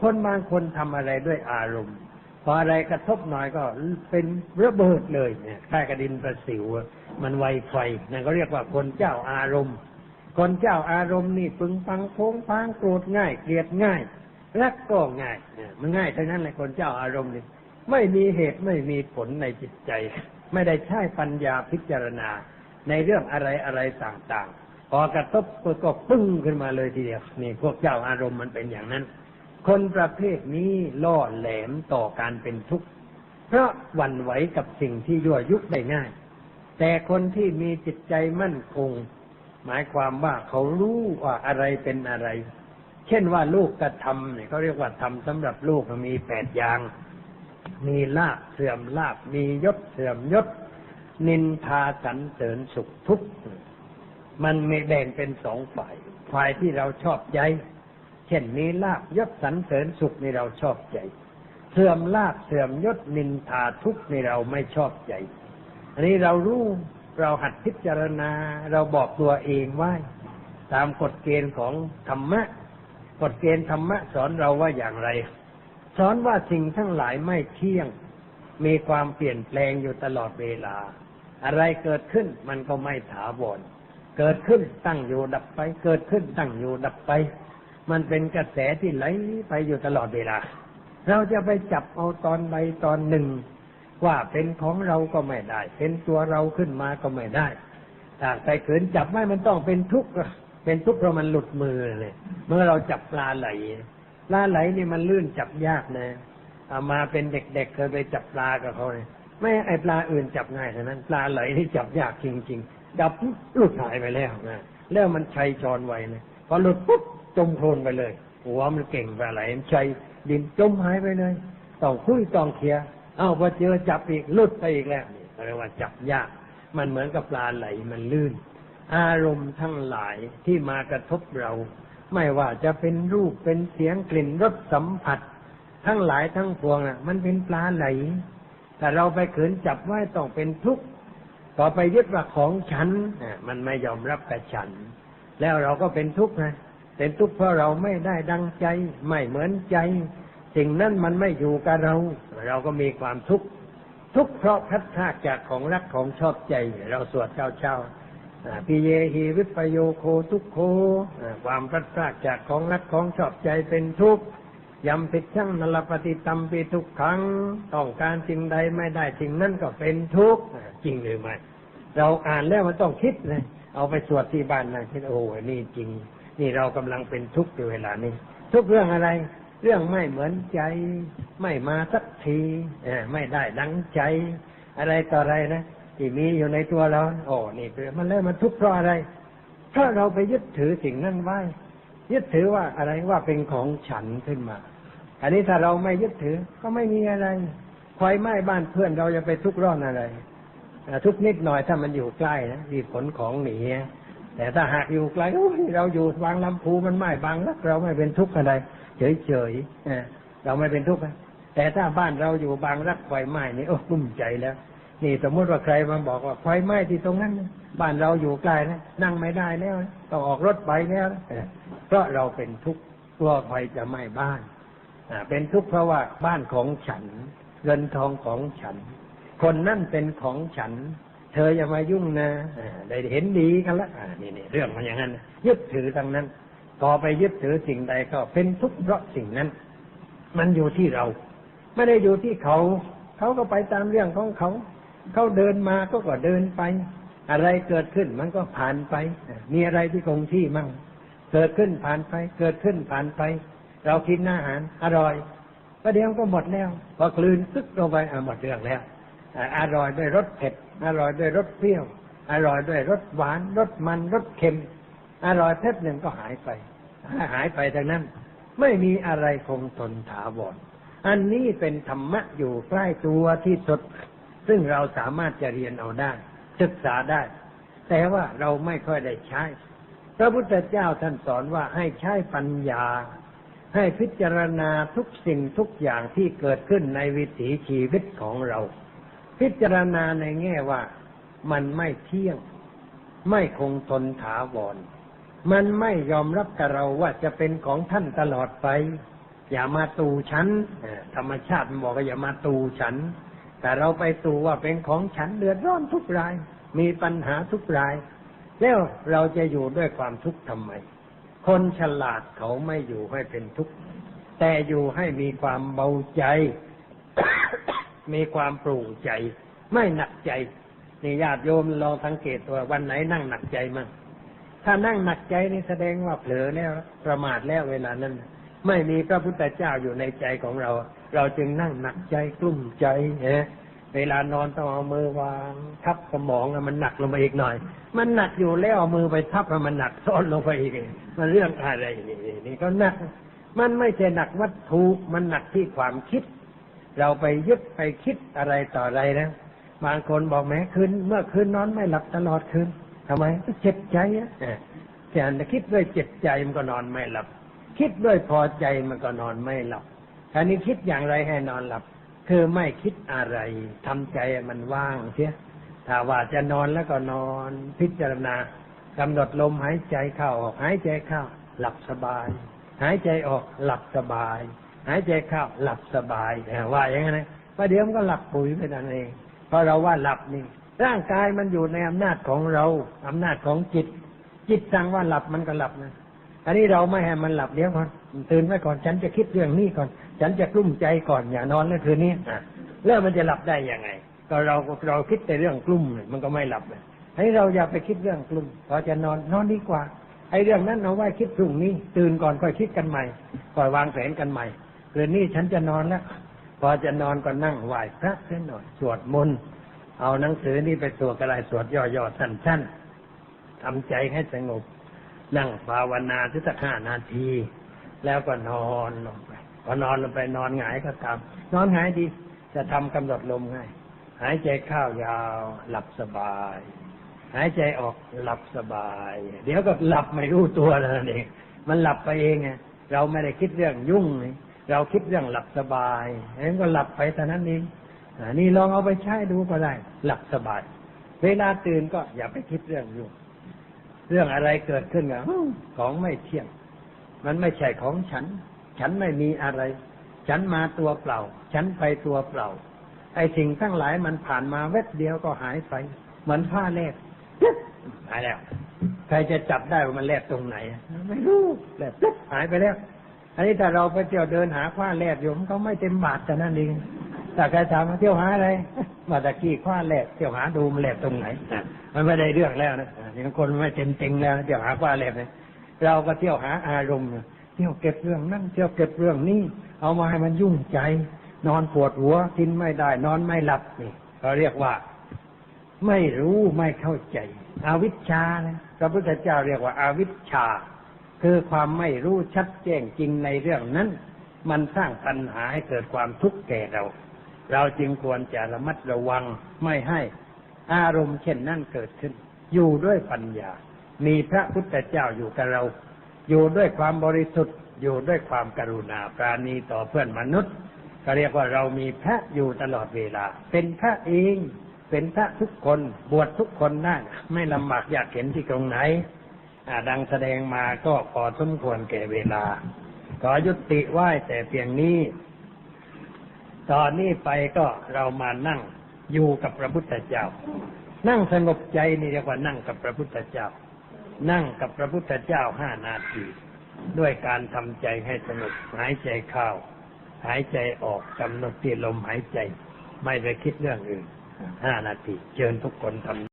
คนบางคนทำอะไรด้วยอารมณ์ พออะไรกระทบหน่อยก็เป็นระเบิดเลยเนี่ยใกล้กระดินประสิว มันไวไฟนั่นก็เรียกว่าคนเจ้าอารมณ์ คนเจ้าอารมณ์นี่ปึงปังโพงพางโกรธง่าย เกลียดง่ายรักก็ง่ายเนี่ยมันง่ายทั้งนั้นเลยคนเจ้าอารมณ์นี่ไม่มีเหตุไม่มีผลในจิตใจ ไม่ได้ใช้ปัญญาพิจารณา ในเรื่องอะไรอะไรต่างๆ พอกระทบก็ปึ้งขึ้นมาเลยทีเดียวนี่พวกเจ้าอารมณ์มันเป็นอย่างนั้น คนประเภทนี้ล่อแหลมต่อการเป็นทุกข์ เพราะหวั่นไหวกับสิ่งที่ยั่วยุได้ง่าย แต่คนที่มีจิตใจมั่นคง หมายความว่าเขารู้ว่าอะไรเป็นอะไร เช่นว่าลูกกระทำเนี่ยเขาเรียกว่าทำสำหรับลูกมีแปดอย่าง มีลาบเสื่อมลาบ มียศเสื่อมยศ นินทาสรรเสริญสุขทุกข์ มันไม่แบ่งเป็นสองฝ่าย ฝ่ายที่เราชอบใจ เช่นมีลาบยศสรรเสริญสุขนี่เราชอบใจ เสื่อมลาบเสื่อมยศนินทาทุกข์นี่เราไม่ชอบใจ อันนี้เรารู้เราหัดพิจารณาเราบอกตัวเองไว้ตามกฎเกณฑ์ของธรรมะ กฎเกณฑ์ธรรมะสอนเราว่าอย่างไร สอนว่าสิ่งทั้งหลายไม่เที่ยง มีความเปลี่ยนแปลงอยู่ตลอดเวลา อะไรเกิดขึ้นมันก็ไม่ถาวร เกิดขึ้นตั้งอยู่ดับไป เกิดขึ้นตั้งอยู่ดับไป มันเป็นกระแสที่ไหลไปอยู่ตลอดเวลา เราจะไปจับเอาตอนใดตอนหนึ่ง ว่าเป็นของเราก็ไม่ได้ เป็นตัวเราขึ้นมาก็ไม่ได้ถ้าไปขืนจับไม่มันต้องเป็นทุกข์เป็นทุกข์เพราะมันหลุดมือเลย เมื่อเราจับปลาไหลปลาไหลนี่มันลื่นจับยากนะเอามาเป็นเด็กๆเคยไปจับปลากับเขาเลยไม่ไอปลาอื่นจับง่ายเท่านั้น ปลาไหลนี่จับยากจริงๆจับหลุดหายไปแล้วนะแล้วมันชัยจรไวนะพอหลุดปุ๊บ จมโคลนไปเลย หัวมันเก่งไปไหลมันชัยดินจมหายไปเลยต้องคุยต้องเคลียร์เอ้าพอเจอจับอีกลุดไปอีกแล้วเรียกว่าจับยาก มันเหมือนกับปลาไหลมันลื่น อารมณ์ทั้งหลายที่มากระทบเรา ไม่ว่าจะเป็นรูปเป็นเสียงกลิ่นรสสัมผัส ทั้งหลายทั้งปวงน่ะ มันเป็นปลาไหลแต่เราไปเขืนจับไว้ต้องเป็นทุกข์ต่อไปยึดว่าของฉันมันไม่ยอมรับกับฉัน แล้วเราก็เป็นทุกข์นะ เป็นทุกข์เพราะเราไม่ได้ดังใจ ไม่เหมือนใจ สิ่งนั้นมันไม่อยู่กับเรา เราก็มีความทุกข์ทุกข์เพราะพัดพากจากของรักของชอบใจ เราสวดเช้าเช้าพิเยหีวิปโยโคทุกโคความพัดพากจากของรักของชอบใจเป็นทุกข์ยำปิดช่างนลปฏิตัมปีทุกครั้งต้องการสิ่งใดไม่ได้สิ่งนั้นก็เป็นทุกข์จริงหรือไม่เราอ่านแล้วมันต้องคิดเลย เอาไปสวดที่บ้านนะคิดโอ้โหนี่จริง นี่เรากำลังเป็นทุกข์อยู่เวลานี้ ทุกเรื่องอะไร เรื่องไม่เหมือนใจ ไม่มาสักทีเอไม่ได้ดังใจ อะไรต่ออะไรนะที่มีอยู่ในตัวเราโอ้นี่คือมันแล้วมันทุกข์เพราะอะไรเพราะเราไปยึดถือสิ่งนั้นไว้ ยึดถือว่าอะไรว่าเป็นของฉันขึ้นมา อันนี้ถ้าเราไม่ยึดถือก็ไม่มีอะไรไฟไหม้บ้านเพื่อนเราจะไปทุกข์ร้อนอะไรทุกนิดหน่อยถ้ามันอยู่ใกล้นะรีบขนของหนี แต่ถ้าหากอยู่ไกลโอ้ยเราอยู่บางลำพูมันไม่บางรักเราไม่เป็นทุกข์อะไร เฉยๆเออเราไม่เป็นทุกข์นะแต่ถ้าบ้านเราอยู่บางรักไฟไหม้นี่โอ้กลุ้มใจแล้ว นี่สมมติว่าใครมาบอกว่าไฟไหม้ที่ตรงนั้นบ้านเราอยู่ไกลนะนั่งไม่ได้แล้วต้องออกรถไปแล้วเออเพราะเราเป็นทุกข์กลัวไฟจะไหม้บ้านอ่าเป็นทุกข์เพราะว่าบ้านของฉัน เงินทองของฉัน คนนั่นเป็นของฉัน เธออย่ามายุ่งนะได้เห็นดีกันละนี่นี่เรื่องมันอย่างนั้นยึดถือทั้งนั้น ต่อไปยึดถือสิ่งใดก็เป็นทุกข์เพราะสิ่งนั้น มันอยู่ที่เรา ไม่ได้อยู่ที่เขา เขาก็ไปตามเรื่องของเขา เขาเดินมาก็ก็เดินไป อะไรเกิดขึ้นมันก็ผ่านไป มีอะไรที่คงที่มั่ง เกิดขึ้นผ่านไป เกิดขึ้นผ่านไป เรากินอาหารอร่อยประเดี๋ยวก็หมดแล้วพอกลืนซึกลงไปหมดเรื่องแล้ว อร่อยด้วยรสเผ็ด อร่อยด้วยรสเปรี้ยว อร่อยด้วยรสหวานรสมันรสเค็ม อร่อยแป๊บหนึ่งก็หายไป หายไปจากนั้น ไม่มีอะไรคงทนถาวรอันนี้เป็นธรรมะอยู่ใกล้ตัวที่สุด ซึ่งเราสามารถจะเรียนเอาได้ ศึกษาได้ แต่ว่าเราไม่ค่อยได้ใช้ พระพุทธเจ้าท่านสอนว่าให้ใช้ปัญญา ให้พิจารณาทุกสิ่งทุกอย่างที่เกิดขึ้นในวิถีชีวิตของเรา พิจารณาในแง่ว่ามันไม่เที่ยง ไม่คงทนถาวร มันไม่ยอมรับกับเราว่าจะเป็นของท่านตลอดไป อย่ามาตูฉันธรรมชาติมันบอกว่าอย่ามาตูฉัน แต่เราไปตูว่าเป็นของฉันเดือดร้อนทุกราย มีปัญหาทุกราย แล้วเราจะอยู่ด้วยความทุกข์ทำไม คนฉลาดเขาไม่อยู่ให้เป็นทุกข์แต่อยู่ให้มีความเบาใจ มีความโปร่งใจ ไม่หนักใจนี่ญาติโยมลองสังเกตว่าวันไหนนั่งหนักใจมั่งถ้านั่งหนักใจนี่แสดงว่าเผลอแล้วประมาทแล้วเวลานั้น ไม่มีพระพุทธเจ้าอยู่ในใจของเรา เราจึงนั่งหนักใจกลุ้มใจเนะเวลานอนต้องเอามือวางทับสมองอะมันหนักลงมาอีกหน่อย มันหนักอยู่แล้วเอามือไปทับมันหนักซ้อนลงไปอีกมันเรื่องอะไรนี่นี่ก็หนัก มันไม่ใช่หนักวัตถุมันหนักที่ความคิด เราไปยึดไปคิดอะไรต่ออะไรนะบางคนบอกแม้คืนเมื่อคืนนอนไม่หลับตลอดคืนทำไมเจ็บใจอะเออแต่คิดด้วยเจ็บใจมันก็นอนไม่หลับ คิดด้วยพอใจมันก็นอนไม่หลับอันนี้คิดอย่างไรให้นอนหลับ คือไม่คิดอะไรทำใจมันว่างเสียถ้าว่าจะนอนแล้วก็นอน พิจารณากำหนดลมหายใจเข้าออกหายใจเข้า หลับสบาย หายใจออกหลับสบาย หายใจเข้าหลับสบายเออว่าอย่างนั้นนะประเดี๋ยวมันก็หลับปุ๋ยไปนั่นเองเพราะเราว่าหลับนี่ร่างกายมันอยู่ในอำนาจของเราอำนาจของจิต จิตสั่งว่าหลับมันก็หลับนะอันนี้เราไม่ให้มันหลับเดี๋ยวก่อนตื่นไว้ก่อนฉันจะคิดเรื่องนี้ก่อน ฉันจะกลุ้มใจก่อนอย่านอนแล้วคืนนี้แล้วมันจะหลับได้ยังไง ก็เราเราคิดแต่เรื่องกลุ้มมันก็ไม่หลับเลยให้เราอย่าไปคิดเรื่องกลุ้มพอจะนอนนอนดีกว่าไอ้เรื่องนั้นเอาไว้คิดพรุ่งนี้ ตื่นก่อนค่อยคิดกันใหม่ค่อยวางแผนกันใหม่ คืนนี้ฉันจะนอนแล้วพอจะนอนก็นั่งไหว้พระเส้นหน่อยสวดมนต์เอาหนังสือนี่ไปสวดกระไรสวดย่อๆสั้นๆทำใจให้สงบ นั่งภาวนาสักห้านาที แล้วก็นอนลงไปพอนอนลงไปนอนหงายก็ตามนอนหงายดี จะทำกำหนดลมง่ายหายใจเข้ายาว หลับสบาย หายใจออกหลับสบาย เดี๋ยวก็หลับไม่รู้ตัวนั่นเองมันหลับไปเองไงเราไม่ได้คิดเรื่องยุ่งนี่ เราคิดเรื่องหลับสบายเองก็หลับไปเท่านั้นเองนี่ลองเอาไปใช้ดูก็ได้ หลับสบาย เวลาตื่นก็อย่าไปคิดเรื่องยุ่งเรื่องอะไรเกิดขึ้นกับของไม่เที่ยง มันไม่ใช่ของฉัน ฉันไม่มีอะไร ฉันมาตัวเปล่า ฉันไปตัวเปล่า ไอ้สิ่งทั้งหลายมันผ่านมาเวทเดียวก็หายไป เหมือนผ้าแลบหายแล้ว ใครจะจับได้ว่ามันแลบตรงไหน ไม่รู้แลบปึ๊บหายไปแล้ว อันนี้ถ้าเราไปเที่ยวเดินหาผ้าแลบอยู่มันก็ไม่เต็มบาทแต่นั่นเองแต่ใครถามมาเที่ยวหาอะไรมาตะกี้ผ้าแลบเที่ยวหาดูมันแลบตรงไหนอะมันไม่ได้เรื่องแล้วนะอะนี่คนไม่เต็มเต็งแล้วนะเที่ยวหาผ้าแลบเนี่ยเราก็เที่ยวหาอารมณ์นะเที่ยวเก็บเรื่องนั่นเที่ยวเก็บเรื่องนี้เอามาให้มันยุ่งใจ นอนปวดหัวกินไม่ได้ นอนไม่หลับนี่เขาเรียกว่า ไม่รู้ไม่เข้าใจ อวิชชานะพระพุทธเจ้าเรียกว่าอาวิชชา คือความไม่รู้ชัดแจ้งจริงในเรื่องนั้น มันสร้างปัญหาให้เกิดความทุกข์แก่เรา เราจึงควรจะระมัดระวังไม่ให้อารมณ์เช่นนั้นเกิดขึ้น อยู่ด้วยปัญญา มีพระพุทธเจ้าอยู่กับเรา อยู่ด้วยความบริสุทธิ์ อยู่ด้วยความกรุณาปราณีต่อเพื่อนมนุษย์ก็เรียกว่าเรามีพระอยู่ตลอดเวลา เป็นพระเอง เป็นพระทุกคน บวชทุกคนได้ ไม่ลำบากอยากเห็นที่ตรงไหน ดังแสดงมาก็พอสมควรแก่เวลา ขอยุติไหว้แต่เพียงนี้ ตอนนี้ไปก็เรามานั่งอยู่กับพระพุทธเจ้า นั่งสงบใจนี่เรียกว่านั่งกับพระพุทธเจ้า นั่งกับพระพุทธเจ้าห้านาที ด้วยการทำใจให้สงบหายใจเข้าหายใจออกกำหนดที่ลมหายใจ ไม่ไปคิดเรื่องอื่นห้านาที เชิญทุกคนทำ